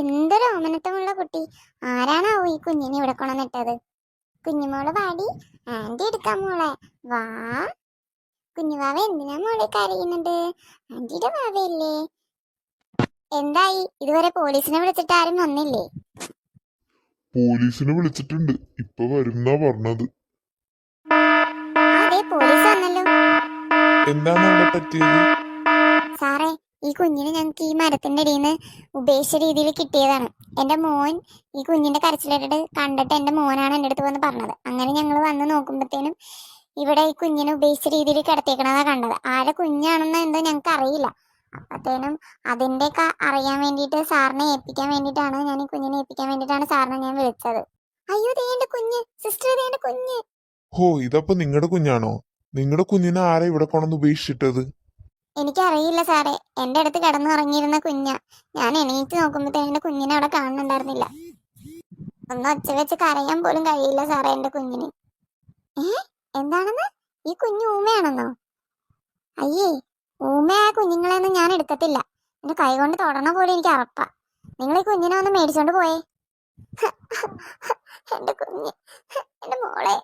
എന്തൊരു ഓമനത്തമുള്ള കുട്ടി. ആരാണാവോ ഈ കുഞ്ഞിനെ ഇവിടെ കൊണ്ടുവന്നിട്ടത്? കുഞ്ഞുമോൾ പാടി ആന്റി എടുക്കാം മോളെ വാ. കുഞ്ഞുവാവ എന്തിനാ മോളെ കരയുന്നത്? ആന്റിയുടെ വാവയല്ലേ. എന്തായി? ഇതുവരെ പോലീസിനെ വിളിച്ചിട്ട് ആരും വന്നില്ലേ? പോലീസിനെ വിളിച്ചിട്ടുണ്ട്. ഇപ്പൊ വരുന്നാ പറഞ്ഞത്. പോലീസ് വന്നല്ലോ. എന്താണ് അവിടെ പറ്റിയത്? സാറേ ഈ കുഞ്ഞിനെ ഞങ്ങൾക്ക് ഈ മരത്തിന്റെ അടിയിൽ നിന്ന് ഉപേക്ഷിച്ച രീതിയിൽ കിട്ടിയതാണ്. എന്റെ മോൻ ഈ കുഞ്ഞിന്റെ കരച്ചിലിട്ടിട്ട് കണ്ടിട്ട് എന്റെ മോനാണ് എന്റെ അടുത്ത് വന്ന് പറഞ്ഞത്. അങ്ങനെ ഞങ്ങൾ വന്ന് നോക്കുമ്പോഴത്തേനും ഇവിടെ ഈ കുഞ്ഞിനെ ഉപേക്ഷിച്ച രീതിയിൽ കിടത്തിയേക്കണതാ കണ്ടത്. ആരെ കുഞ്ഞാണെന്ന് എന്തോ ഞങ്ങൾക്ക് അറിയില്ല. അപ്പത്തേനും അതിന്റെയൊക്കെ അറിയാൻ വേണ്ടിയിട്ട് സാറിനെ ഏൽപ്പിക്കാൻ വേണ്ടിയിട്ടാണ് ഞാൻ ഈ കുഞ്ഞിനെ ഏൽപ്പിക്കാൻ വേണ്ടിയിട്ടാണ് സാറിനെ ഞാൻ വിളിച്ചത്. അയ്യോ ദേ എന്റെ കുഞ്ഞ്. സിസ്റ്റർ ദേ എന്റെ കുഞ്ഞ്. ഹോ ഇതപ്പോ നിങ്ങളുടെ കുഞ്ഞാണോ? നിങ്ങളുടെ കുഞ്ഞിനെ ആരെ ഇവിടെ കൊണ്ടുവന്ന് ഉപേക്ഷിച്ചിട്ടത്? എനിക്കറിയില്ല സാറേ. എന്റെ അടുത്ത് കിടന്നുറങ്ങിയിരുന്ന കുഞ്ഞ. ഞാൻ എണീറ്റ് നോക്കുമ്പോഴത്തേനും എന്റെ കുഞ്ഞിനെ അവിടെ കാണുന്നുണ്ടായിരുന്നില്ല. ഒന്ന് ഒച്ച വെച്ച് കരയാൻ പോലും കഴിയില്ല സാറേ എന്റെ കുഞ്ഞിന്. ഏ? എന്താണെന്ന്? ഈ കുഞ്ഞ് ഊമയാണെന്നോ? അയ്യേ ഊമയായ കുഞ്ഞുങ്ങളെയൊന്നും ഞാൻ എടുക്കത്തില്ല. എന്റെ കൈ കൊണ്ട് തൊടണ പോലും എനിക്ക് അറപ്പാ. നിങ്ങൾ ഈ കുഞ്ഞിനെ ഒന്ന് മേടിച്ചോണ്ട് പോയേ. എന്റെ കുഞ്ഞ് എന്റെ മോളെ.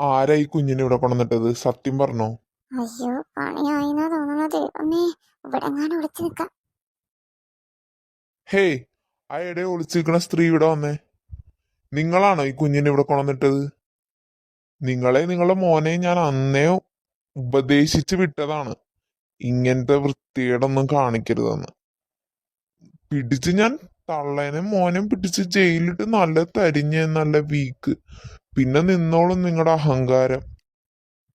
ആരാ ഈ കുഞ്ഞിനെ ഇവിടെ കൊണ്ടുവന്നിട്ടത്? സത്യം പറഞ്ഞോ? അയ്യോ പണിയായിന്നാ തോന്നുന്നത് ദൈവമേ. ഇവിടെ എങ്ങാനും വിളിച്ചു നിൽക്കാം. ഹേയ് ആ ഇടയെ ഒളിച്ചിരിക്കണ സ്ത്രീ ഇവിടെ വന്നേ. നിങ്ങളാണോ ഈ കുഞ്ഞിനെ ഇവിടെ കൊണ്ടുവന്നിട്ടത്? നിങ്ങളെ നിങ്ങളുടെ മോനെ ഞാൻ അന്നേ ഉപദേശിച്ചു വിട്ടതാണ്. ഇങ്ങനത്തെ വൃത്തികേടൊന്നും കാണിക്കരുതെന്ന്. പിടിച്ച് ഞാൻ തള്ളേനെ മോനെ പിടിച്ച് ജയിലിട്ട് നല്ല തരിഞ്ഞ നല്ല വീക്ക് പിന്നെ നിന്നോളും നിങ്ങളുടെ അഹങ്കാരം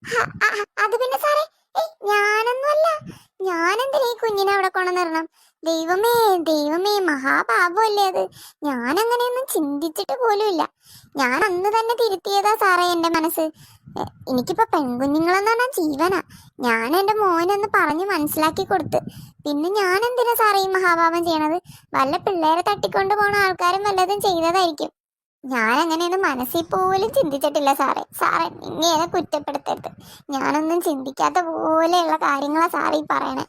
ഹ, അ- അത് പിന്നെ സാറേ ഏയ് ഞാനൊന്നുമല്ല. ഞാനെന്തിനാ ഈ കുഞ്ഞിനെ അവിടെ കൊണ്ടുവന്നിരണം ദൈവമേ ദൈവമേ മഹാപാപമല്ലേ അത്. ഞാൻ അങ്ങനെയൊന്നും ചിന്തിച്ചിട്ട് പോലുമില്ല. ഞാൻ അന്ന് തന്നെ തിരുത്തിയതാ സാറേ എന്റെ മനസ്സ്. എനിക്കിപ്പോ പെൺകുഞ്ഞുങ്ങളെന്ന് പറഞ്ഞാൽ ജീവനാ. ഞാൻ എന്റെ മോനെന്ന് പറഞ്ഞ് മനസ്സിലാക്കി കൊടുത്ത്. പിന്നെ ഞാൻ എന്തിനാ സാറേ ഈ മഹാപാപം ചെയ്യണത്? വല്ല പിള്ളേരെ തട്ടിക്കൊണ്ട് പോണ ആൾക്കാരും വല്ലതും ചെയ്തതായിരിക്കും. ഞാൻ അങ്ങനെയൊന്നും മനസ്സിൽ പോലും ചിന്തിച്ചിട്ടില്ല സാറേ. സാറേ ഇങ്ങനെ കുറ്റപ്പെടുത്തരുത്. ഞാനൊന്നും ചിന്തിക്കാത്ത പോലെയുള്ള കാര്യങ്ങളാ സാറേ ഈ പറയണേ.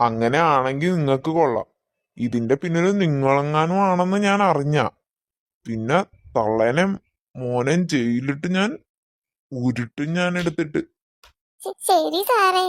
അങ്ങനെ ആണെങ്കിൽ നിങ്ങൾക്ക് കൊള്ളാം. ഇതിന്റെ പിന്നിൽ നിങ്ങളെങ്ങാനും ആണെന്ന് ഞാൻ അറിഞ്ഞ. പിന്നെ തള്ളേനെ മോനെ ജയിലിട്ട് ഞാൻ ഉരുട്ടും ഞാൻ എടുത്തിട്ട്. ശരി സാറേ.